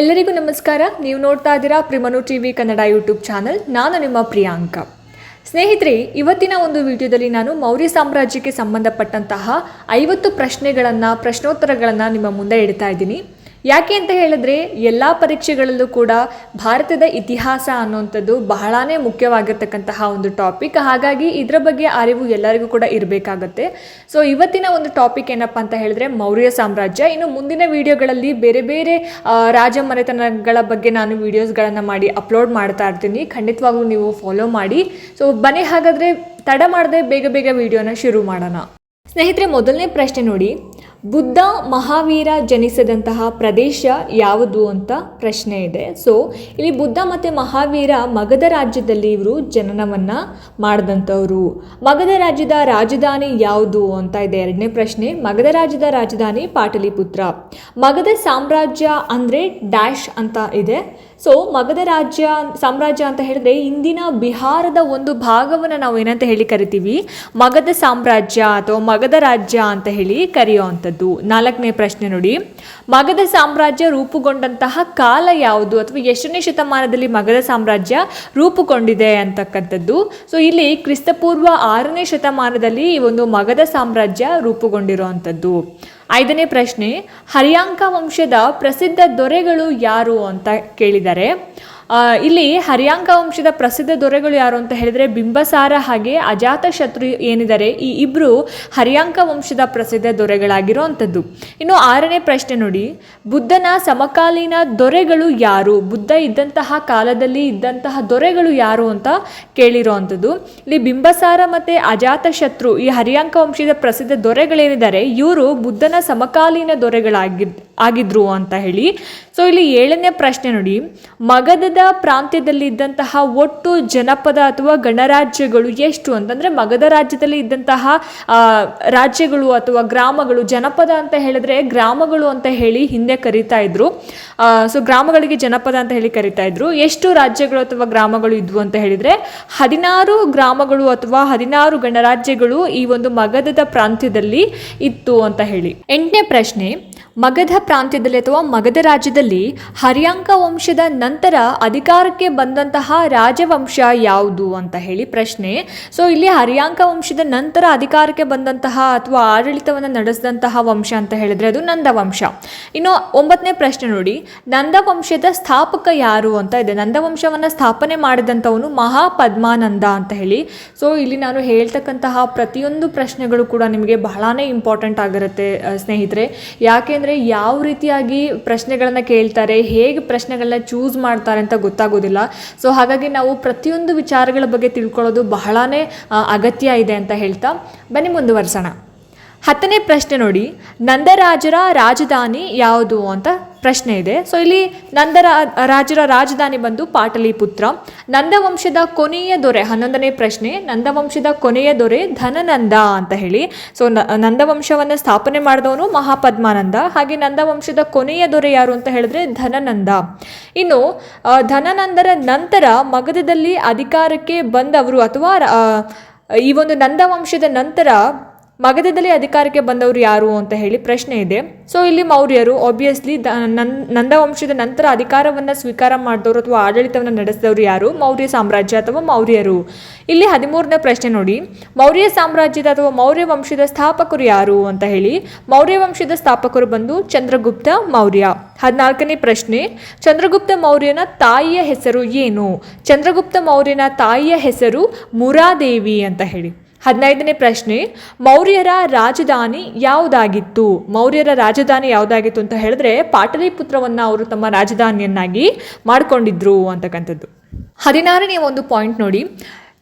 ಎಲ್ಲರಿಗೂ ನಮಸ್ಕಾರ. ನೀವು ನೋಡ್ತಾ ಇದ್ದೀರಾ ಪ್ರಿಮನು T V Kannada YouTube channel. ನಾನು ನಿಮ್ಮ ಪ್ರಿಯಾಂಕ. ಸ್ನೇಹಿತರೆ, ಇವತ್ತಿನ ಒಂದು ವಿಡಿಯೋದಲ್ಲಿ ನಾನು ಮೌರ್ಯ ಸಾಮ್ರಾಜ್ಯಕ್ಕೆ ಸಂಬಂಧಪಟ್ಟಂತಹ ಐವತ್ತು ಪ್ರಶ್ನೆಗಳನ್ನು, ಪ್ರಶ್ನೋತ್ತರಗಳನ್ನು ನಿಮ್ಮ ಮುಂದೆ ಇಡ್ತಾ ಇದ್ದೀನಿ. ಯಾಕೆ ಅಂತ ಹೇಳಿದ್ರೆ ಎಲ್ಲ ಪರೀಕ್ಷೆಗಳಲ್ಲೂ ಕೂಡ ಭಾರತದ ಇತಿಹಾಸ ಅನ್ನುವಂಥದ್ದು ಬಹಳಾನೇ ಮುಖ್ಯವಾಗಿರ್ತಕ್ಕಂತಹ ಒಂದು ಟಾಪಿಕ್ ಹಾಗಾಗಿ ಇದರ ಬಗ್ಗೆ ಅರಿವು ಎಲ್ಲರಿಗೂ ಕೂಡ ಇರಬೇಕಾಗತ್ತೆ. ಸೊ ಇವತ್ತಿನ ಒಂದು ಟಾಪಿಕ್ ಏನಪ್ಪ ಅಂತ ಹೇಳಿದ್ರೆ ಮೌರ್ಯ ಸಾಮ್ರಾಜ್ಯ. ಇನ್ನು ಮುಂದಿನ ವಿಡಿಯೋಗಳಲ್ಲಿ ಬೇರೆ ಬೇರೆ ರಾಜ ರಾಜಮನೆತನಗಳ ಬಗ್ಗೆ ನಾನು ವಿಡಿಯೋಸ್ಗಳನ್ನು ಮಾಡಿ ಅಪ್ಲೋಡ್ ಮಾಡ್ತಾ ಇರ್ತೀನಿ. ಖಂಡಿತವಾಗ್ಲೂ ನೀವು ಫಾಲೋ ಮಾಡಿ. ಸೊ ಬನ್ನಿ ಹಾಗಾದರೆ ತಡ ಮಾಡದೆ ಬೇಗ ಬೇಗ ವಿಡಿಯೋನ ಶುರು ಮಾಡೋಣ. ಸ್ನೇಹಿತರೆ, ಮೊದಲನೇ ಪ್ರಶ್ನೆ ನೋಡಿ. ಬುದ್ಧ ಮಹಾವೀರ ಜನಿಸಿದಂತಹ ಪ್ರದೇಶ ಯಾವುದು ಅಂತ ಪ್ರಶ್ನೆ ಇದೆ. ಸೊ ಇಲ್ಲಿ ಬುದ್ಧ ಮತ್ತು ಮಹಾವೀರ ಮಗಧ ರಾಜ್ಯದಲ್ಲಿ ಇವರು ಜನನವನ್ನು ಮಾಡಿದಂಥವ್ರು. ಮಗಧ ರಾಜ್ಯದ ರಾಜಧಾನಿ ಯಾವುದು ಅಂತ ಇದೆ ಎರಡನೇ ಪ್ರಶ್ನೆ. ಮಗಧ ರಾಜ್ಯದ ರಾಜಧಾನಿ ಪಾಟಲಿಪುತ್ರ. ಮಗಧ ಸಾಮ್ರಾಜ್ಯ ಅಂದರೆ ಡ್ಯಾಶ್ ಅಂತ ಇದೆ. ಸೊ ಮಗಧ ರಾಜ್ಯ, ಸಾಮ್ರಾಜ್ಯ ಅಂತ ಹೇಳಿದ್ರೆ ಇಂದಿನ ಬಿಹಾರದ ಒಂದು ಭಾಗವನ್ನು ನಾವು ಏನಂತ ಹೇಳಿ ಕರಿತೀವಿ? ಮಗಧ ಸಾಮ್ರಾಜ್ಯ ಅಥವಾ ಮಗಧ ರಾಜ್ಯ ಅಂತ ಹೇಳಿ ಕರೆಯುವಂಥದ್ದು. ನಾಲ್ಕನೇ ಪ್ರಶ್ನೆ ನೋಡಿ. ಮಗಧ ಸಾಮ್ರಾಜ್ಯ ರೂಪುಗೊಂಡಂತಹ ಕಾಲ ಯಾವುದು? ಅಥವಾ ಎಷ್ಟನೇ ಶತಮಾನದಲ್ಲಿ ಮಗಧ ಸಾಮ್ರಾಜ್ಯ ರೂಪುಗೊಂಡಿದೆ ಅಂತಕ್ಕಂಥದ್ದು. ಸೊ ಇಲ್ಲಿ ಕ್ರಿಸ್ತಪೂರ್ವ ಆರನೇ ಶತಮಾನದಲ್ಲಿ ಈ ಒಂದು ಮಗಧ ಸಾಮ್ರಾಜ್ಯ ರೂಪುಗೊಂಡಿರುವಂಥದ್ದು. ಐದನೇ ಪ್ರಶ್ನೆ ಹರಿಯಾಂಕ ವಂಶದ ಪ್ರಸಿದ್ಧ ದೊರೆಗಳು ಯಾರು ಅಂತ ಕೇಳಿದ್ದಾರೆ ಆ, ಇಲ್ಲಿ ಹರ್ಯಾಂಕ ವಂಶದ ಪ್ರಸಿದ್ಧ ದೊರೆಗಳು ಯಾರು ಅಂತ ಹೇಳಿದ್ರೆ ಬಿಂಬಸಾರ ಹಾಗೆ ಅಜಾತ ಶತ್ರು ಏನಿದ್ದಾರೆ, ಈ ಇಬ್ಬರು ಹರ್ಯಾಂಕ ವಂಶದ ಪ್ರಸಿದ್ಧ ದೊರೆಗಳಾಗಿರುವಂಥದ್ದು. ಇನ್ನು ಆರನೇ ಪ್ರಶ್ನೆ ನೋಡಿ, ಬುದ್ಧನ ಸಮಕಾಲೀನ ದೊರೆಗಳು ಯಾರು? ಬುದ್ಧ ಇದ್ದಂತಹ ಕಾಲದಲ್ಲಿ ಇದ್ದಂತಹ ದೊರೆಗಳು ಯಾರು ಅಂತ ಕೇಳಿರುವಂಥದ್ದು. ಇಲ್ಲಿ ಬಿಂಬಸಾರ ಮತ್ತು ಅಜಾತ ಶತ್ರು, ಈ ಹರ್ಯಾಂಕ ವಂಶದ ಪ್ರಸಿದ್ಧ ದೊರೆಗಳೇನಿದ್ದಾರೆ, ಇವರು ಬುದ್ಧನ ಸಮಕಾಲೀನ ದೊರೆಗಳಾಗಿ ಆಗಿದ್ರು ಅಂತ ಹೇಳಿ. ಸೊ ಇಲ್ಲಿ ಏಳನೇ ಪ್ರಶ್ನೆ ನೋಡಿ. ಮಗಧದ ಪ್ರಾಂತ್ಯದಲ್ಲಿ ಇದ್ದಂತಹ ಒಟ್ಟು ಜನಪದ ಅಥವಾ ಗಣರಾಜ್ಯಗಳು ಎಷ್ಟು ಅಂತಂದ್ರೆ ಮಗಧ ರಾಜ್ಯದಲ್ಲಿ ಇದ್ದಂತಹ ರಾಜ್ಯಗಳು ಅಥವಾ ಗ್ರಾಮಗಳು, ಜನಪದ ಅಂತ ಹೇಳಿದ್ರೆ ಗ್ರಾಮಗಳು ಅಂತ ಹೇಳಿ ಹಿಂದೆ ಕರೀತಾ ಇದ್ರು. ಸೊ ಗ್ರಾಮಗಳಿಗೆ ಜನಪದ ಅಂತ ಹೇಳಿ ಕರೀತಾ ಇದ್ರು. ಎಷ್ಟು ರಾಜ್ಯಗಳು ಅಥವಾ ಗ್ರಾಮಗಳು ಇದ್ವು ಅಂತ ಹೇಳಿದ್ರೆ ಹದಿನಾರು ಗ್ರಾಮಗಳು ಅಥವಾ ಹದಿನಾರು ಗಣರಾಜ್ಯಗಳು ಈ ಒಂದು ಮಗಧದ ಪ್ರಾಂತ್ಯದಲ್ಲಿ ಇತ್ತು ಅಂತ ಹೇಳಿ. ಎಂಟನೇ ಪ್ರಶ್ನೆ ಮಗಧ ಪ್ರಾಂತ್ಯದಲ್ಲಿ ಅಥವಾ ಮಗಧ ರಾಜ್ಯದಲ್ಲಿ ಹರ್ಯಾಂಕ ವಂಶದ ನಂತರ ಅಧಿಕಾರಕ್ಕೆ ಬಂದಂತಹ ರಾಜವಂಶ ಯಾವುದು ಅಂತ ಹೇಳಿ ಪ್ರಶ್ನೆ. ಸೊ ಇಲ್ಲಿ ಹರ್ಯಾಂಕ ವಂಶದ ನಂತರ ಅಧಿಕಾರಕ್ಕೆ ಬಂದಂತಹ ಅಥವಾ ಆಡಳಿತವನ್ನು ನಡೆಸಿದಂತಹ ವಂಶ ಅಂತ ಹೇಳಿದ್ರೆ ಅದು ನಂದವಂಶ ಇನ್ನು ಒಂಬತ್ತನೇ ಪ್ರಶ್ನೆ ನೋಡಿ. ನಂದವಂಶದ ಸ್ಥಾಪಕ ಯಾರು ಅಂತ ಇದೆ. ನಂದವಂಶವನ್ನು ಸ್ಥಾಪನೆ ಮಾಡಿದಂಥವನು ಮಹಾಪದ್ಮಾನಂದ ಅಂತ ಹೇಳಿ. ಸೊ ಇಲ್ಲಿ ನಾನು ಹೇಳ್ತಕ್ಕಂತಹ ಪ್ರತಿಯೊಂದು ಪ್ರಶ್ನೆಗಳು ಕೂಡ ನಿಮಗೆ ಬಹಳಾನೇ ಇಂಪಾರ್ಟೆಂಟ್ ಆಗಿರುತ್ತೆ ಸ್ನೇಹಿತರೆ. ಯಾಕೆಂದರೆ ಯಾವ ರೀತಿಯಾಗಿ ಪ್ರಶ್ನೆಗಳನ್ನು ಕೇಳ್ತಾರೆ, ಹೇಗೆ ಪ್ರಶ್ನೆಗಳನ್ನ ಚೂಸ್ ಮಾಡ್ತಾರೆ ಅಂತ ಗೊತ್ತಾಗೋದಿಲ್ಲ. ಸೊ ಹಾಗಾಗಿ ನಾವು ಪ್ರತಿಯೊಂದು ವಿಚಾರಗಳ ಬಗ್ಗೆ ತಿಳ್ಕೊಳ್ಳೋದು ಬಹಳನೇ ಅಗತ್ಯ ಇದೆ ಅಂತ ಹೇಳ್ತಾ. ಬನ್ನಿ ಮುಂದುವರ್ಸೋಣ. ಹತ್ತನೇ ಪ್ರಶ್ನೆ ನೋಡಿ, ನಂದರಾಜರ ರಾಜಧಾನಿ ಯಾವುದು ಅಂತ ಪ್ರಶ್ನೆ ಇದೆ. ಸೊ ಇಲ್ಲಿ ನಂದರ, ರಾಜರ ರಾಜಧಾನಿ ಬಂದು ಪಾಟಲಿಪುತ್ರ. ನಂದವಂಶದ ಕೊನೆಯ ದೊರೆ, ಹನ್ನೊಂದನೇ ಪ್ರಶ್ನೆ, ನಂದವಂಶದ ಕೊನೆಯ ದೊರೆ ಧನನಂದ ಅಂತ ಹೇಳಿ. ಸೊ ನಂದವಂಶವನ್ನು ಸ್ಥಾಪನೆ ಮಾಡಿದವನು ಮಹಾಪದ್ಮಾನಂದ. ಹಾಗೆ ನಂದವಂಶದ ಕೊನೆಯ ದೊರೆ ಯಾರು ಅಂತ ಹೇಳಿದ್ರೆ ಧನನಂದ. ಇನ್ನು ಧನನಂದರ ನಂತರ ಮಗಧದಲ್ಲಿ ಅಧಿಕಾರಕ್ಕೆ ಬಂದವರು ಅಥವಾ ಈ ಒಂದು ನಂದವಂಶದ ನಂತರ ಮಗಧದಲ್ಲಿ ಅಧಿಕಾರಕ್ಕೆ ಬಂದವರು ಯಾರು ಅಂತ ಹೇಳಿ ಪ್ರಶ್ನೆ ಇದೆ. ಸೊ ಇಲ್ಲಿ ಮೌರ್ಯರು ಆಬ್ವಿಯಸ್ಲಿ ನಂದವಂಶದ ನಂತರ ಅಧಿಕಾರವನ್ನು ಸ್ವೀಕಾರ ಮಾಡಿದವರು ಅಥವಾ ಆಡಳಿತವನ್ನು ನಡೆಸಿದವರು ಯಾರು? ಮೌರ್ಯ ಸಾಮ್ರಾಜ್ಯ ಅಥವಾ ಮೌರ್ಯರು? ಇಲ್ಲಿ ಹದಿಮೂರನೇ ಪ್ರಶ್ನೆ ನೋಡಿ. ಮೌರ್ಯ ಸಾಮ್ರಾಜ್ಯದ ಅಥವಾ ಮೌರ್ಯ ವಂಶದ ಸ್ಥಾಪಕರು ಯಾರು ಅಂತ ಹೇಳಿ. ಮೌರ್ಯ ವಂಶದ ಸ್ಥಾಪಕರು ಬಂದು ಚಂದ್ರಗುಪ್ತ ಮೌರ್ಯ. ಹದಿನಾಲ್ಕನೇ ಪ್ರಶ್ನೆ. ಚಂದ್ರಗುಪ್ತ ಮೌರ್ಯನ ತಾಯಿಯ ಹೆಸರು ಏನು? ಚಂದ್ರಗುಪ್ತ ಮೌರ್ಯನ ತಾಯಿಯ ಹೆಸರು ಮುರಾದೇವಿ ಅಂತ ಹೇಳಿ. ಹದಿನೈದನೇ ಪ್ರಶ್ನೆ, ಮೌರ್ಯರ ರಾಜಧಾನಿ ಯಾವುದಾಗಿತ್ತು? ಮೌರ್ಯರ ರಾಜಧಾನಿ ಯಾವುದಾಗಿತ್ತು ಅಂತ ಹೇಳಿದ್ರೆ ಪಾಟಲಿಪುತ್ರವನ್ನು ಅವರು ತಮ್ಮ ರಾಜಧಾನಿಯನ್ನಾಗಿ ಮಾಡಿಕೊಂಡಿದ್ರು ಅಂತಕ್ಕಂಥದ್ದು. ಹದಿನಾರನೇ ಒಂದು ಪಾಯಿಂಟ್ ನೋಡಿ.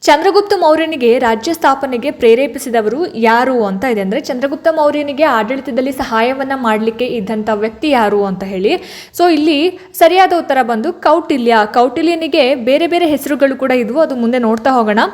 ಚಂದ್ರಗುಪ್ತ ಮೌರ್ಯನಿಗೆ ರಾಜ್ಯ ಸ್ಥಾಪನೆಗೆ ಪ್ರೇರೇಪಿಸಿದವರು ಯಾರು ಅಂತ ಇದೆ ಅಂದರೆ ಚಂದ್ರಗುಪ್ತ ಮೌರ್ಯನಿಗೆ ಆಡಳಿತದಲ್ಲಿ ಸಹಾಯವನ್ನು ಮಾಡಲಿಕ್ಕೆ ಇದ್ದಂಥ ವ್ಯಕ್ತಿ ಯಾರು ಅಂತ ಹೇಳಿ. ಸೊ ಇಲ್ಲಿ ಸರಿಯಾದ ಉತ್ತರ ಬಂದು ಕೌಟಿಲ್ಯ. ಕೌಟಿಲ್ಯನಿಗೆ ಬೇರೆ ಬೇರೆ ಹೆಸರುಗಳು ಕೂಡ ಇದ್ವು, ಅದು ಮುಂದೆ ನೋಡ್ತಾ ಹೋಗೋಣ.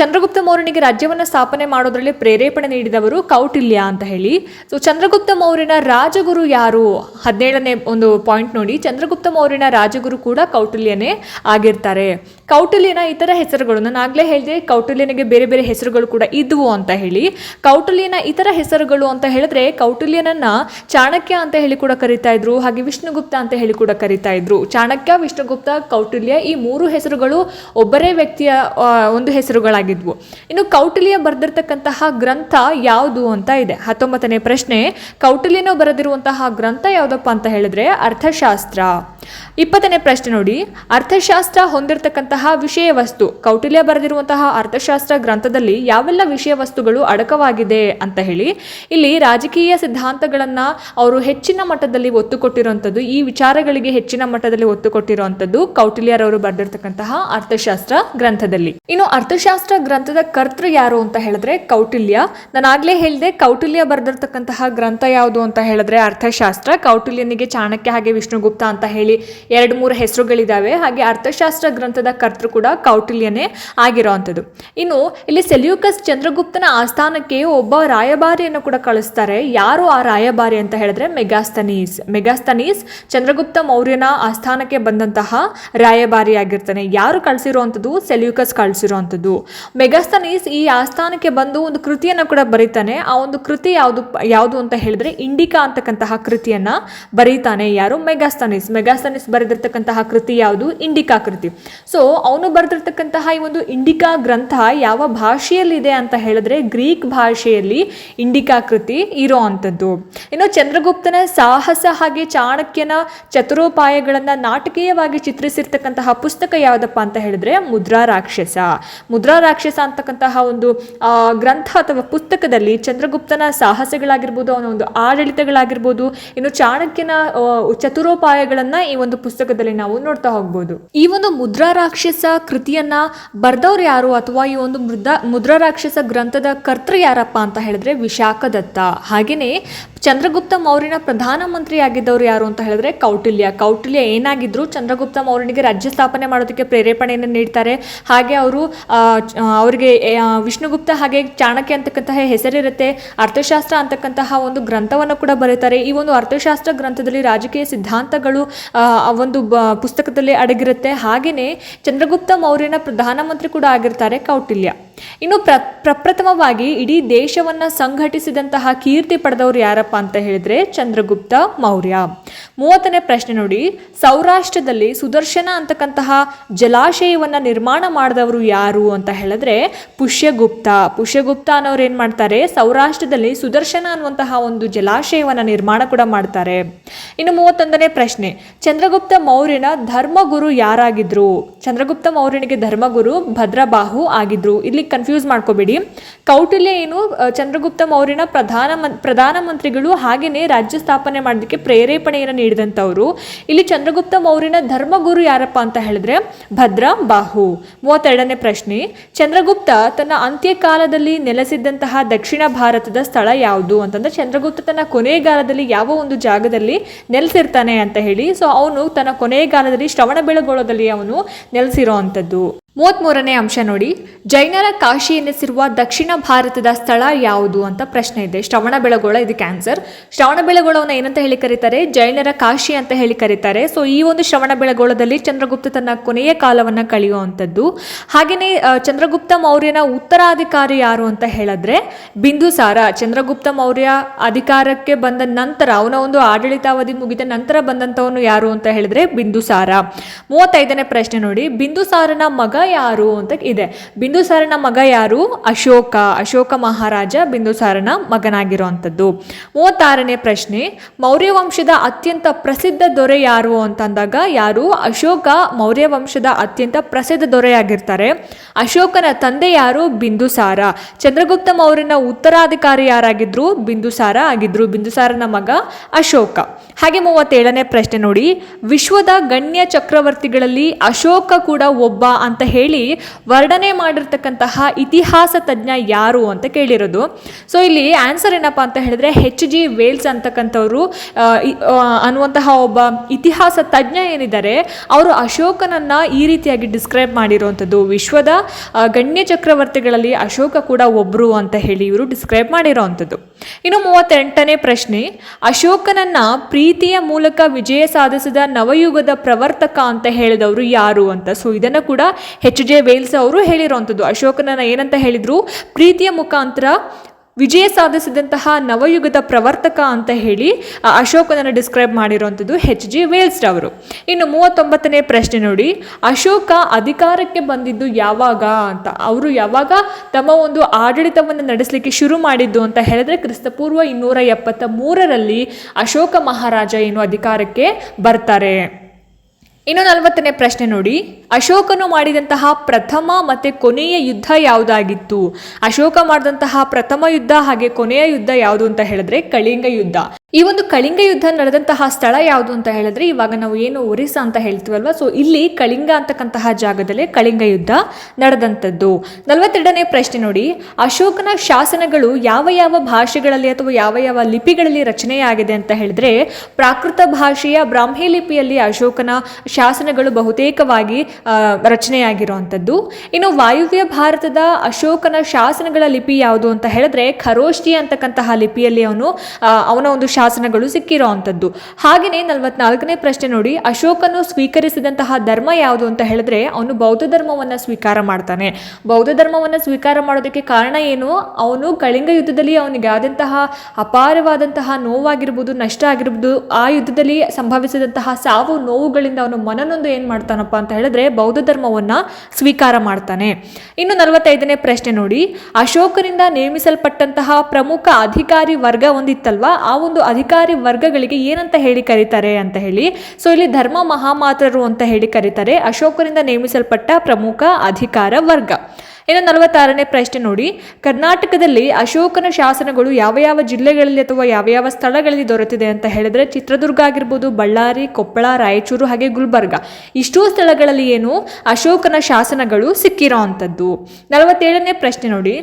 ಚಂದ್ರಗುಪ್ತ ಮೌರ್ಯನಿಗೆ ರಾಜ್ಯವನ್ನು ಸ್ಥಾಪನೆ ಮಾಡೋದರಲ್ಲಿ ಪ್ರೇರೇಪಣೆ ನೀಡಿದವರು ಕೌಟಿಲ್ಯ ಅಂತ ಹೇಳಿ. ಸೊ ಚಂದ್ರಗುಪ್ತ ಮೌರ್ಯನ ರಾಜಗುರು ಯಾರು? ಹದಿನೇಳನೇ ಒಂದು ಪಾಯಿಂಟ್ ನೋಡಿ. ಚಂದ್ರಗುಪ್ತ ಮೌರ್ಯನ ರಾಜಗುರು ಕೂಡ ಕೌಟಿಲ್ಯನೇ ಆಗಿರ್ತಾರೆ. ಕೌಟಿಲ್ಯನ ಇತರ ಹೆಸರುಗಳು. ನಾನು ಆಗಲೇ ಹೇಳಿದೆ, ಕೌಟಲ್ಯನಿಗೆ ಬೇರೆ ಬೇರೆ ಹೆಸರುಗಳು ಕೂಡ ಇದ್ವು ಅಂತ ಹೇಳಿ. ಕೌಟಲ್ಯನ ಇತರ ಹೆಸರುಗಳು ಅಂತ ಹೇಳಿದ್ರೆ ಕೌಟಲ್ಯನನ್ನ ಚಾಣಕ್ಯ ಅಂತ ಹೇಳಿ ಕೂಡ ಕರಿತಾ ಇದ್ರು, ಹಾಗೆ ವಿಷ್ಣುಗುಪ್ತ ಅಂತ ಹೇಳಿ ಕೂಡ ಕರಿತಾ ಇದ್ರು. ಚಾಣಕ್ಯ, ವಿಷ್ಣುಗುಪ್ತ, ಕೌಟಲ್ಯ ಈ ಮೂರು ಹೆಸರುಗಳು ಒಬ್ಬರೇ ವ್ಯಕ್ತಿಯ ಒಂದು ಹೆಸರುಗಳಾಗಿದ್ವು. ಇನ್ನು ಕೌಟಿಲ್ಯ ಬರೆದಿರ್ತಕ್ಕಂತಹ ಗ್ರಂಥ ಯಾವುದು ಅಂತ ಇದೆ? ಹತ್ತೊಂಬತ್ತನೇ ಪ್ರಶ್ನೆ, ಕೌಟಲ್ಯನ ಬರೆದಿರುವಂತಹ ಗ್ರಂಥ ಯಾವುದಪ್ಪ ಅಂತ ಹೇಳಿದ್ರೆ ಅರ್ಥಶಾಸ್ತ್ರ. ಇಪ್ಪತ್ತನೇ ಪ್ರಶ್ನೆ ನೋಡಿ. ಅರ್ಥಶಾಸ್ತ್ರ ಹೊಂದಿರತಕ್ಕಂತಹ ವಿಷಯ ವಸ್ತು, ಕೌಟಿಲ್ಯ ಬರೆದಿರುವಂತಹ ಅರ್ಥಶಾಸ್ತ್ರ ಗ್ರಂಥದಲ್ಲಿ ಯಾವೆಲ್ಲ ವಿಷಯ ವಸ್ತುಗಳು ಅಡಕವಾಗಿದೆ ಅಂತ ಹೇಳಿ. ಇಲ್ಲಿ ರಾಜಕೀಯ ಸಿದ್ಧಾಂತಗಳನ್ನ ಅವರು ಹೆಚ್ಚಿನ ಮಟ್ಟದಲ್ಲಿ ಒತ್ತು ಕೊಟ್ಟಿರುವಂಥದ್ದು ಈ ವಿಚಾರಗಳಿಗೆ ಹೆಚ್ಚಿನ ಮಟ್ಟದಲ್ಲಿ ಒತ್ತು ಕೊಟ್ಟಿರುವಂಥದ್ದು ಕೌಟಿಲ್ಯರವರು ಬರೆದಿರ್ತಕ್ಕಂತಹ ಅರ್ಥಶಾಸ್ತ್ರ ಗ್ರಂಥದಲ್ಲಿ. ಇನ್ನು ಅರ್ಥಶಾಸ್ತ್ರ ಗ್ರಂಥದ ಕರ್ತೃ ಯಾರು ಅಂತ ಹೇಳಿದ್ರೆ ಕೌಟಿಲ್ಯ. ನಾನಾಗ್ಲೇ ಹೇಳಿದೆ, ಕೌಟಿಲ್ಯ ಬರೆದಿರ್ತಕ್ಕಂತಹ ಗ್ರಂಥ ಯಾವುದು ಅಂತ ಹೇಳಿದ್ರೆ ಅರ್ಥಶಾಸ್ತ್ರ. ಕೌಟಿಲ್ಯನಿಗೆ ಚಾಣಕ್ಯ ಹಾಗೆ ವಿಷ್ಣುಗುಪ್ತ ಅಂತ ಹೇಳಿ ಎರಡು ಮೂರು ಹೆಸರುಗಳಿದ್ದಾವೆ. ಹಾಗೆ ಅರ್ಥಶಾಸ್ತ್ರ ಗ್ರಂಥದ ಕರ್ತೃ ಕೂಡ ಕೌಟಿಲ್ಯನೇ ಆಗಿರೋವಂಥದ್ದು. ಇನ್ನು ಇಲ್ಲಿ ಸೆಲ್ಯೂಕಸ್ ಚಂದ್ರಗುಪ್ತನ ಆಸ್ಥಾನಕ್ಕೆ ಒಬ್ಬ ರಾಯಭಾರಿಯನ್ನು ಕೂಡ ಕಳಿಸ್ತಾರೆ. ಯಾರು ಆ ರಾಯಭಾರಿ ಅಂತ ಹೇಳಿದ್ರೆ ಮೆಗಾಸ್ತನೀಸ್. ಮೆಗಾಸ್ತನೀಸ್ ಚಂದ್ರಗುಪ್ತ ಮೌರ್ಯನ ಆಸ್ಥಾನಕ್ಕೆ ಬಂದಂತಹ ರಾಯಭಾರಿ ಆಗಿರ್ತಾನೆ ಯಾರು ಕಳಿಸಿರುವಂಥದ್ದು? ಸೆಲ್ಯೂಕಸ್ ಕಳಿಸಿರುವಂಥದ್ದು. ಮೆಗಾಸ್ತನೀಸ್ ಈ ಆಸ್ಥಾನಕ್ಕೆ ಬಂದು ಒಂದು ಕೃತಿಯನ್ನು ಕೂಡ ಬರೀತಾನೆ. ಆ ಒಂದು ಕೃತಿ ಯಾವುದು ಯಾವುದು ಅಂತ ಹೇಳಿದ್ರೆ ಇಂಡಿಕಾ ಅಂತಕ್ಕಂತಹ ಕೃತಿಯನ್ನ ಬರೀತಾನೆ. ಯಾರು? ಮೆಗಾಸ್ತನಿಸ್. ಮೆಗಾಸ್ತನಿಸ್ ಬರೆದಿರ್ತಕ್ಕಂತಹ ಕೃತಿ ಯಾವುದು? ಇಂಡಿಕಾ ಕೃತಿ. ಸೊ ಅವನು ಬರೆದಿರ್ತಕ್ಕಂತಹ ಈ ಒಂದು ಇಂಡಿಕಾ ಗ್ರಂಥ ಯಾವ ಭಾಷೆಯಲ್ಲಿದೆ ಅಂತ ಹೇಳಿದ್ರೆ ಗ್ರೀಕ್ ಭಾಷೆಯಲ್ಲಿ ಇಂಡಿಕಾ ಕೃತಿ ಇರೋ ಅಂಥದ್ದು. ಇನ್ನು ಚಂದ್ರಗುಪ್ತನ ಸಾಹಸ ಹಾಗೆ ಚಾಣಕ್ಯನ ಚತುರೋಪಾಯಗಳನ್ನ ನಾಟಕೀಯವಾಗಿ ಚಿತ್ರಿಸಿರ್ತಕ್ಕಂತಹ ಪುಸ್ತಕ ಯಾವುದಪ್ಪ ಅಂತ ಹೇಳಿದ್ರೆ ಮುದ್ರಾ ರಾಕ್ಷಸ. ಮುದ್ರಾ ರಾಕ್ಷಸ ಅಂತಕ್ಕಂತಹ ಒಂದು ಗ್ರಂಥ ಅಥವಾ ಪುಸ್ತಕದಲ್ಲಿ ಚಂದ್ರಗುಪ್ತನ ಸಾಹಸಗಳಾಗಿರ್ಬೋದು, ಅವನ ಒಂದು ಆಡಳಿತಗಳಾಗಿರ್ಬೋದು, ಇನ್ನು ಚಾಣಕ್ಯನ ಚತುರೋಪಾಯಗಳನ್ನ ಈ ಒಂದು ಪುಸ್ತಕದಲ್ಲಿ ನಾವು ನೋಡ್ತಾ ಹೋಗ್ಬೋದು. ಈ ಒಂದು ಮುದ್ರಾ ರಾಕ್ಷಸ ಕೃತಿಯನ್ನ ಬರ್ದವ್ರು ಯಾರು ಅಥವಾ ಈ ಒಂದು ಮುದ್ರಾ ಮುದ್ರಾ ರಾಕ್ಷಸ ಗ್ರಂಥದ ಕರ್ತೃ ಯಾರಪ್ಪ ಅಂತ ಹೇಳಿದ್ರೆ ವಿಶಾಖದತ್ತ. ಹಾಗೇನೆ ಚಂದ್ರಗುಪ್ತ ಮೌರ್ಯನ ಪ್ರಧಾನಮಂತ್ರಿ ಆಗಿದ್ದವರು ಯಾರು ಅಂತ ಹೇಳಿದ್ರೆ ಕೌಟಿಲ್ಯ. ಕೌಟಿಲ್ಯ ಏನಾಗಿದ್ರು ಚಂದ್ರಗುಪ್ತ ಮೌರ್ಯನಿಗೆ ರಾಜ್ಯ ಸ್ಥಾಪನೆ ಮಾಡೋದಕ್ಕೆ ಪ್ರೇರೇಪಣೆಯನ್ನು ನೀಡ್ತಾರೆ. ಹಾಗೆ ಅವರು ಅವರಿಗೆ ವಿಷ್ಣುಗುಪ್ತ ಹಾಗೆ ಚಾಣಕ್ಯ ಅಂತಕ್ಕಂತಹ ಹೆಸರಿರುತ್ತೆ ಅರ್ಥಶಾಸ್ತ್ರ ಅಂತಕ್ಕಂತಹ ಒಂದು ಗ್ರಂಥವನ್ನು ಕೂಡ ಬರೀತಾರೆ. ಈ ಒಂದು ಅರ್ಥಶಾಸ್ತ್ರ ಗ್ರಂಥದಲ್ಲಿ ರಾಜಕೀಯ ಸಿದ್ಧಾಂತಗಳು ಆ, ಒಂದು ಬ ಪುಸ್ತಕದಲ್ಲಿ ಅಡಗಿರುತ್ತೆ. ಹಾಗೆಯೇ ಚಂದ್ರಗುಪ್ತ ಮೌರ್ಯನ ಪ್ರಧಾನಮಂತ್ರಿ ಕೂಡ ಆಗಿರ್ತಾರೆ ಕೌಟಿಲ್ಯ. ಇನ್ನು ಪ್ರ ಪ್ರಪ್ರಥಮವಾಗಿ ಇಡೀ ದೇಶವನ್ನ ಸಂಘಟಿಸಿದಂತಹ ಕೀರ್ತಿ ಪಡೆದವರು ಯಾರಪ್ಪ ಅಂತ ಹೇಳಿದ್ರೆ ಚಂದ್ರಗುಪ್ತ ಮೌರ್ಯ. ಮೂವತ್ತನೇ ಪ್ರಶ್ನೆ ನೋಡಿ. ಸೌರಾಷ್ಟ್ರದಲ್ಲಿ ಸುದರ್ಶನ ಅಂತಕ್ಕಂತಹ ಜಲಾಶಯವನ್ನ ನಿರ್ಮಾಣ ಮಾಡಿದವರು ಯಾರು ಅಂತ ಹೇಳಿದ್ರೆ ಪುಷ್ಯಗುಪ್ತ. ಪುಷ್ಯಗುಪ್ತ ಅನ್ನೋರು ಏನು ಮಾಡ್ತಾರೆ? ಸೌರಾಷ್ಟ್ರದಲ್ಲಿ ಸುದರ್ಶನ ಅನ್ನುವಂತಹ ಒಂದು ಜಲಾಶಯವನ್ನ ನಿರ್ಮಾಣ ಕೂಡ ಮಾಡ್ತಾರೆ. ಇನ್ನು ಮೂವತ್ತೊಂದನೇ ಪ್ರಶ್ನೆ. ಚಂದ್ರಗುಪ್ತ ಮೌರ್ಯನ ಧರ್ಮಗುರು ಯಾರಾಗಿದ್ರು? ಚಂದ್ರಗುಪ್ತ ಮೌರ್ಯನಿಗೆ ಧರ್ಮಗುರು ಭದ್ರಬಾಹು ಆಗಿದ್ರು. ಇಲ್ಲಿ ಕನ್ಫ್ಯೂಸ್ ಮಾಡ್ಕೋಬೇಡಿ. ಕೌಟಿಲ್ಯ ಏನು? ಚಂದ್ರಗುಪ್ತ ಮೌರ್ಯನ ಪ್ರಧಾನ ಪ್ರಧಾನಮಂತ್ರಿಗಳು ಹಾಗೆಯೇ ರಾಜ್ಯ ಸ್ಥಾಪನೆ ಮಾಡೋದಕ್ಕೆ ಪ್ರೇರೇಪಣೆಯನ್ನು ನೀಡಿದಂಥವ್ರು ಇಲ್ಲಿ ಚಂದ್ರಗುಪ್ತ ಮೌರ್ಯನ ಧರ್ಮಗುರು ಯಾರಪ್ಪ ಅಂತ ಹೇಳಿದ್ರೆ ಭದ್ರ ಬಾಹು. ಮೂವತ್ತೆರಡನೇ ಪ್ರಶ್ನೆ, ಚಂದ್ರಗುಪ್ತ ತನ್ನ ಅಂತ್ಯಕಾಲದಲ್ಲಿ ನೆಲೆಸಿದ್ದಂತಹ ದಕ್ಷಿಣ ಭಾರತದ ಸ್ಥಳ ಯಾವುದು? ಅಂತಂದ್ರೆ ಚಂದ್ರಗುಪ್ತ ತನ್ನ ಕೊನೆಗಾಲದಲ್ಲಿ ಯಾವ ಒಂದು ಜಾಗದಲ್ಲಿ ನೆಲೆಸಿರ್ತಾನೆ ಅಂತ ಹೇಳಿ, ಸೊ ಅವನು ತನ್ನ ಕೊನೆಗಾಲದಲ್ಲಿ ಶ್ರವಣಬೆಳಗೊಳದಲ್ಲಿ ಅವನು ನೆಲೆಸಿರೋ ಅಂಥದ್ದು ಮೂವತ್ತ್ಮೂರನೇ ಅಂಶ ನೋಡಿ. ಜೈನರ ಕಾಶಿ ಎನಿಸಿರುವ ದಕ್ಷಿಣ ಭಾರತದ ಸ್ಥಳ ಯಾವುದು ಅಂತ ಪ್ರಶ್ನೆ ಇದೆ. ಶ್ರವಣಬೆಳಗೊಳ ಇದಕ್ಕೆ ಆನ್ಸರ್ ಶ್ರವಣಬೆಳಗೊಳವನ್ನು ಏನಂತ ಹೇಳಿ ಕರೀತಾರೆ? ಜೈನರ ಕಾಶಿ ಅಂತ ಹೇಳಿ ಕರೀತಾರೆ. ಸೊ ಈ ಒಂದು ಶ್ರವಣಬೆಳಗೊಳದಲ್ಲಿ ಚಂದ್ರಗುಪ್ತ ತನ್ನ ಕೊನೆಯ ಕಾಲವನ್ನು ಕಳೆಯುವಂಥದ್ದು. ಹಾಗೆಯೇ ಚಂದ್ರಗುಪ್ತ ಮೌರ್ಯನ ಉತ್ತರಾಧಿಕಾರಿ ಯಾರು ಅಂತ ಹೇಳಿದ್ರೆ, ಬಿಂದುಸಾರ, ಚಂದ್ರಗುಪ್ತ ಮೌರ್ಯ ಅಧಿಕಾರಕ್ಕೆ ಬಂದ ನಂತರ, ಅವನ ಒಂದು ಆಡಳಿತಾವಧಿ ಮುಗಿದ ನಂತರ ಬಂದಂಥವನು ಯಾರು ಅಂತ ಹೇಳಿದ್ರೆ, ಬಿಂದುಸಾರ. ಮೂವತ್ತೈದನೇ ಪ್ರಶ್ನೆ ನೋಡಿ. ಬಿಂದುಸಾರನ ಮಗ ಯಾರು ಅಂತ ಇದೆ. ಬಿಂದುಸಾರನ ಮಗ ಯಾರು? ಅಶೋಕ. ಅಶೋಕ ಮಹಾರಾಜ ಬಿಂದುಸಾರನ ಮಗನಾಗಿರುವಂಥದ್ದು. ಮೂವತ್ತಾರನೇ ಪ್ರಶ್ನೆ ಮೌರ್ಯ ವಂಶದ ಅತ್ಯಂತ ಪ್ರಸಿದ್ಧ ದೊರೆ ಯಾರು ಅಂತಂದಾಗ ಯಾರು? ಅಶೋಕ ಮೌರ್ಯ ವಂಶದ ಅತ್ಯಂತ ಪ್ರಸಿದ್ಧ ದೊರೆಯಾಗಿರ್ತಾರೆ. ಅಶೋಕನ ತಂದೆ ಯಾರು? ಬಿಂದುಸಾರ. ಚಂದ್ರಗುಪ್ತ ಮೌರ್ಯನ ಉತ್ತರಾಧಿಕಾರಿ ಯಾರಾಗಿದ್ರು? ಬಿಂದುಸಾರ ಆಗಿದ್ರು. ಬಿಂದುಸಾರನ ಮಗ ಅಶೋಕ. ಹಾಗೆ ಮೂವತ್ತೇಳನೇ ಪ್ರಶ್ನೆ ನೋಡಿ. ವಿಶ್ವದ ಗಣ್ಯ ಚಕ್ರವರ್ತಿಗಳಲ್ಲಿ ಅಶೋಕ ಕೂಡ ಒಬ್ಬ ಅಂತ ಹೇಳಿ ವರ್ಣನೆ ಮಾಡಿರ್ತಕ್ಕಂತಹ ಇತಿಹಾಸ ತಜ್ಞ ಯಾರು ಅಂತ ಕೇಳಿರೋದು. ಸೊ ಇಲ್ಲಿ ಆನ್ಸರ್ ಏನಪ್ಪ ಅಂತ ಹೇಳಿದ್ರೆ ಹೆಚ್ ಜಿ ವೇಲ್ಸ್ ಅಂತಕ್ಕಂಥವ್ರು ಅನ್ನುವಂತಹ ಒಬ್ಬ ಇತಿಹಾಸ ತಜ್ಞ ಏನಿದ್ದಾರೆ, ಅವರು ಅಶೋಕನನ್ನ ಈ ರೀತಿಯಾಗಿ ಡಿಸ್ಕ್ರೈಬ್ ಮಾಡಿರುವಂಥದ್ದು. ವಿಶ್ವದ ಗಣ್ಯ ಚಕ್ರವರ್ತಿಗಳಲ್ಲಿ ಅಶೋಕ ಕೂಡ ಒಬ್ರು ಅಂತ ಹೇಳಿ ಇವರು ಡಿಸ್ಕ್ರೈಬ್ ಮಾಡಿರೋವಂಥದ್ದು. ಇನ್ನು ಮೂವತ್ತೆಂಟನೇ ಪ್ರಶ್ನೆ, ಅಶೋಕನನ್ನ ಪ್ರೀತಿಯ ಮೂಲಕ ವಿಜಯ ಸಾಧಿಸಿದ ನವಯುಗದ ಪ್ರವರ್ತಕ ಅಂತ ಹೇಳಿದವರು ಯಾರು ಅಂತ? ಸೊ ಇದನ್ನು ಕೂಡ ಎಚ್ ಜೆ ವೇಲ್ಸ್ ಅವರು ಹೇಳಿರುವಂಥದ್ದು ಅಶೋಕನನ್ನ ಏನಂತ ಹೇಳಿದ್ರು? ಪ್ರೀತಿಯ ಮುಖಾಂತರ ವಿಜಯ ಸಾಧಿಸಿದಂತಹ ನವಯುಗದ ಪ್ರವರ್ತಕ ಅಂತ ಹೇಳಿ ಅಶೋಕನನ್ನು ಡಿಸ್ಕ್ರೈಬ್ ಮಾಡಿರುವಂಥದ್ದು ಎಚ್ ಜಿ ವೇಲ್ಸ್ ಅವರು ಇನ್ನು ಮೂವತ್ತೊಂಬತ್ತನೇ ಪ್ರಶ್ನೆ ನೋಡಿ, ಅಶೋಕ ಅಧಿಕಾರಕ್ಕೆ ಬಂದಿದ್ದು ಯಾವಾಗ ಅಂತ. ಅವರು ಯಾವಾಗ ತಮ್ಮ ಒಂದು ಆಡಳಿತವನ್ನು ನಡೆಸಲಿಕ್ಕೆ ಶುರು ಮಾಡಿದ್ದು ಅಂತ ಹೇಳಿದ್ರೆ ಕ್ರಿಸ್ತಪೂರ್ವ ಇನ್ನೂರ ಎಪ್ಪತ್ತ ಮೂರರಲ್ಲಿ ಅಶೋಕ ಮಹಾರಾಜ ಏನು ಅಧಿಕಾರಕ್ಕೆ ಬರ್ತಾರೆ. ಇನ್ನು ನಲವತ್ತನೇ ಪ್ರಶ್ನೆ ನೋಡಿ. ಅಶೋಕನು ಮಾಡಿದಂತಹ ಪ್ರಥಮ ಮತ್ತೆ ಕೊನೆಯ ಯುದ್ಧ ಯಾವುದಾಗಿತ್ತು? ಅಶೋಕ ಮಾಡಿದಂತಹ ಪ್ರಥಮ ಯುದ್ಧ ಹಾಗೆ ಕೊನೆಯ ಯುದ್ಧ ಯಾವುದು ಅಂತ ಹೇಳಿದ್ರೆ ಕಳಿಂಗ ಯುದ್ಧ. ಈ ಒಂದು ಕಳಿಂಗ ಯುದ್ಧ ನಡೆದಂತಹ ಸ್ಥಳ ಯಾವುದು ಅಂತ ಹೇಳಿದ್ರೆ ಇವಾಗ ನಾವು ಏನು ಒರಿಸ್ಸಾ ಅಂತ ಹೇಳ್ತೀವಲ್ವ? ಸೊ ಇಲ್ಲಿ ಕಳಿಂಗ ಅಂತಕ್ಕಂತಹ ಜಾಗದಲ್ಲೇ ಕಳಿಂಗ ಯುದ್ಧ ನಡೆದಂಥದ್ದು. ನಲವತ್ತೆರಡನೇ ಪ್ರಶ್ನೆ ನೋಡಿ. ಅಶೋಕನ ಶಾಸನಗಳು ಯಾವ ಯಾವ ಭಾಷೆಗಳಲ್ಲಿ ಅಥವಾ ಯಾವ ಯಾವ ಲಿಪಿಗಳಲ್ಲಿ ರಚನೆಯಾಗಿದೆ ಅಂತ ಹೇಳಿದ್ರೆ, ಪ್ರಾಕೃತ ಭಾಷೆಯ ಬ್ರಾಹ್ಮಿ ಲಿಪಿಯಲ್ಲಿ ಅಶೋಕನ ಶಾಸನಗಳು ಬಹುತೇಕವಾಗಿ ರಚನೆಯಾಗಿರುವಂಥದ್ದು. ಇನ್ನು ವಾಯುವ್ಯ ಭಾರತದ ಅಶೋಕನ ಶಾಸನಗಳ ಲಿಪಿ ಯಾವುದು ಅಂತ ಹೇಳಿದ್ರೆ, ಖರೋಷ್ಠಿ ಅಂತಕ್ಕಂತಹ ಲಿಪಿಯಲ್ಲಿ ಅವನು ಅವನ ಒಂದು ಶಾಸನಗಳು ಸಿಕ್ಕಿರುವಂಥದ್ದು ಹಾಗೆಯೇ ನಲವತ್ನಾಲ್ಕನೇ ಪ್ರಶ್ನೆ ನೋಡಿ, ಅಶೋಕನು ಸ್ವೀಕರಿಸಿದಂತಹ ಧರ್ಮ ಯಾವುದು ಅಂತ ಹೇಳಿದ್ರೆ ಅವನು ಬೌದ್ಧ ಧರ್ಮವನ್ನು ಸ್ವೀಕಾರ ಮಾಡ್ತಾನೆ. ಬೌದ್ಧ ಧರ್ಮವನ್ನು ಸ್ವೀಕಾರ ಮಾಡೋದಕ್ಕೆ ಕಾರಣ ಏನು? ಅವನು ಕಳಿಂಗ ಯುದ್ಧದಲ್ಲಿ ಅವನಿಗೆ ಆದಂತಹ ಅಪಾರವಾದಂತಹ ನೋವಾಗಿರ್ಬೋದು, ನಷ್ಟ ಆಗಿರ್ಬೋದು, ಆ ಯುದ್ಧದಲ್ಲಿ ಸಂಭವಿಸಿದಂತಹ ಸಾವು ನೋವುಗಳಿಂದ ಅವನು ಮನನೊಂದು ಏನು ಮಾಡ್ತಾನಪ್ಪ ಅಂತ ಹೇಳಿದ್ರೆ ಬೌದ್ಧ ಧರ್ಮವನ್ನು ಸ್ವೀಕಾರ ಮಾಡ್ತಾನೆ. ಇನ್ನು ನಲವತ್ತೈದನೇ ಪ್ರಶ್ನೆ ನೋಡಿ ಅಶೋಕನಿಂದ ನೇಮಿಸಲ್ಪಟ್ಟಂತಹ ಪ್ರಮುಖ ಅಧಿಕಾರಿ ವರ್ಗ ಒಂದಿತ್ತಲ್ವಾ? ಆ ಒಂದು ಅಧಿಕಾರಿ ವರ್ಗಗಳಿಗೆ ಏನಂತ ಹೇಳಿ ಕರೀತಾರೆ ಅಂತ ಹೇಳಿ, ಸೊ ಇಲ್ಲಿ ಧರ್ಮ ಮಹಾಮಾತ್ರರು ಅಂತ ಹೇಳಿ ಕರೀತಾರೆ. ಅಶೋಕರಿಂದ ನೇಮಿಸಲ್ಪಟ್ಟ ಪ್ರಮುಖ ಅಧಿಕಾರ ವರ್ಗ. ಇನ್ನು ನಲವತ್ತಾರನೇ ಪ್ರಶ್ನೆ ನೋಡಿ. ಕರ್ನಾಟಕದಲ್ಲಿ ಅಶೋಕನ ಶಾಸನಗಳು ಯಾವ ಯಾವ ಜಿಲ್ಲೆಗಳಲ್ಲಿ ಅಥವಾ ಯಾವ ಯಾವ ಸ್ಥಳಗಳಲ್ಲಿ ದೊರೆತಿದೆ ಅಂತ ಹೇಳಿದ್ರೆ ಚಿತ್ರದುರ್ಗ ಆಗಿರ್ಬೋದು, ಬಳ್ಳಾರಿ, ಕೊಪ್ಪಳ, ರಾಯಚೂರು ಹಾಗೆ ಗುಲ್ಬರ್ಗ. ಇಷ್ಟೂ ಸ್ಥಳಗಳಲ್ಲಿ ಏನು ಅಶೋಕನ ಶಾಸನಗಳು ಸಿಕ್ಕಿರೋ ಅಂಥದ್ದು. ನಲವತ್ತೇಳನೇ ಪ್ರಶ್ನೆ ನೋಡಿ.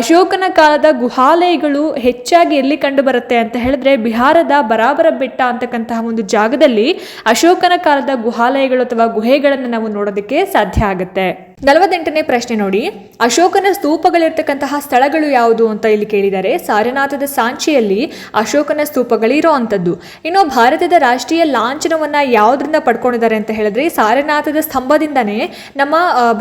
ಅಶೋಕನ ಕಾಲದ ಗುಹಾಲಯಗಳು ಹೆಚ್ಚಾಗಿ ಎಲ್ಲಿ ಕಂಡು ಬರುತ್ತೆ ಅಂತ ಹೇಳಿದ್ರೆ ಬಿಹಾರದ ಬರಾಬರ ಬೆಟ್ಟ ಅಂತಕ್ಕಂತಹ ಒಂದು ಜಾಗದಲ್ಲಿ ಅಶೋಕನ ಕಾಲದ ಗುಹಾಲಯಗಳು ಅಥವಾ ಗುಹೆಗಳನ್ನು ನಾವು ನೋಡೋದಕ್ಕೆ ಸಾಧ್ಯ ಆಗುತ್ತೆ. ನಲವತ್ತೆಂಟನೇ ಪ್ರಶ್ನೆ ನೋಡಿ. ಅಶೋಕನ ಸ್ತೂಪಗಳಿರ್ತಕ್ಕಂತಹ ಸ್ಥಳಗಳು ಯಾವುದು ಅಂತ ಇಲ್ಲಿ ಕೇಳಿದರೆ ಸಾರನಾಥದ ಸಾಂಚಿಯಲ್ಲಿ ಅಶೋಕನ ಸ್ತೂಪಗಳಿರೋ ಅಂಥದ್ದು. ಇನ್ನು ಭಾರತದ ರಾಷ್ಟ್ರೀಯ ಲಾಂಛನವನ್ನ ಯಾವುದರಿಂದ ಪಡ್ಕೊಂಡಿದ್ದಾರೆ ಅಂತ ಹೇಳಿದ್ರೆ ಸಾರನಾಥದ ಸ್ತಂಭದಿಂದನೇ ನಮ್ಮ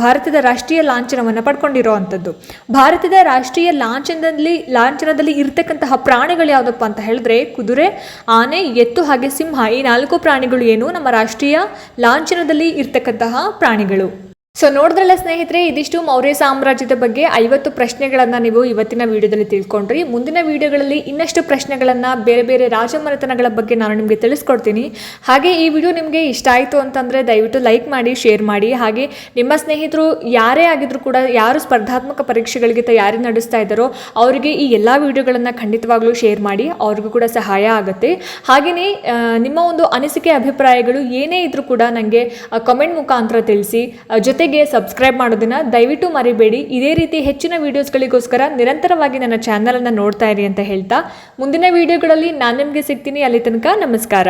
ಭಾರತದ ರಾಷ್ಟ್ರೀಯ ಲಾಂಛನವನ್ನು ಪಡ್ಕೊಂಡಿರೋ ಅಂಥದ್ದು. ಭಾರತದ ರಾಷ್ಟ್ರೀಯ ಲಾಂಛನದಲ್ಲಿ ಲಾಂಛನದಲ್ಲಿ ಇರ್ತಕ್ಕಂತಹ ಪ್ರಾಣಿಗಳು ಯಾವುದಪ್ಪ ಅಂತ ಹೇಳಿದ್ರೆ ಕುದುರೆ, ಆನೆ, ಎತ್ತು ಹಾಗೆ ಸಿಂಹ ಈ ನಾಲ್ಕು ಪ್ರಾಣಿಗಳು ಏನು ನಮ್ಮ ರಾಷ್ಟ್ರೀಯ ಲಾಂಛನದಲ್ಲಿ ಇರ್ತಕ್ಕಂತಹ ಪ್ರಾಣಿಗಳು. ಸೊ ನೋಡಿದ್ರಲ್ಲ ಸ್ನೇಹಿತರೆ ಇದಿಷ್ಟು ಮೌರ್ಯ ಸಾಮ್ರಾಜ್ಯದ ಬಗ್ಗೆ ಐವತ್ತು ಪ್ರಶ್ನೆಗಳನ್ನು ನೀವು ಇವತ್ತಿನ ವಿಡಿಯೋದಲ್ಲಿ ತಿಳ್ಕೊಂಡ್ರಿ. ಮುಂದಿನ ವಿಡಿಯೋಗಳಲ್ಲಿ ಇನ್ನಷ್ಟು ಪ್ರಶ್ನೆಗಳನ್ನು ಬೇರೆ ಬೇರೆ ರಾಜಮನೆತನಗಳ ಬಗ್ಗೆ ನಾನು ನಿಮಗೆ ತಿಳಿಸ್ಕೊಡ್ತೀನಿ. ಹಾಗೆ ಈ ವಿಡಿಯೋ ನಿಮಗೆ ಇಷ್ಟ ಆಯಿತು ಅಂತಂದರೆ ದಯವಿಟ್ಟು ಲೈಕ್ ಮಾಡಿ ಶೇರ್ ಮಾಡಿ. ಹಾಗೆ ನಿಮ್ಮ ಸ್ನೇಹಿತರು ಯಾರೇ ಆಗಿದ್ರು ಕೂಡ ಯಾರು ಸ್ಪರ್ಧಾತ್ಮಕ ಪರೀಕ್ಷೆಗಳಿಗೆ ತಯಾರಿ ನಡೆಸ್ತಾ ಇದ್ದಾರೋ ಅವರಿಗೆ ಈ ಎಲ್ಲ ವಿಡಿಯೋಗಳನ್ನು ಖಂಡಿತವಾಗ್ಲೂ ಶೇರ್ ಮಾಡಿ. ಅವ್ರಿಗೂ ಕೂಡ ಸಹಾಯ ಆಗುತ್ತೆ. ಹಾಗೆಯೇ ನಿಮ್ಮ ಒಂದು ಅನಿಸಿಕೆ ಅಭಿಪ್ರಾಯಗಳು ಏನೇ ಇದ್ರೂ ಕೂಡ ನನಗೆ ಕಮೆಂಟ್ ಮುಖಾಂತರ ತಿಳಿಸಿ. ಆ, ಜೊತೆಗೆ ಸಬ್ಸ್ಕ್ರೈಬ್ ಮಾಡೋದನ್ನ ದಯವಿಟ್ಟು ಮರಿಬೇಡಿ. ಇದೇ ರೀತಿ ಹೆಚ್ಚಿನ ವೀಡಿಯೋಸ್ಗಳಿಗೋಸ್ಕರ ನಿರಂತರವಾಗಿ ನನ್ನ ಚಾನಲನ್ನು ನೋಡ್ತಾ ಇರಿ ಅಂತ ಹೇಳ್ತಾ ಮುಂದಿನ ವಿಡಿಯೋಗಳಲ್ಲಿ ನಾನು ನಿಮಗೆ ಸಿಗ್ತೀನಿ. ಅಲ್ಲಿ ತನಕ ನಮಸ್ಕಾರ.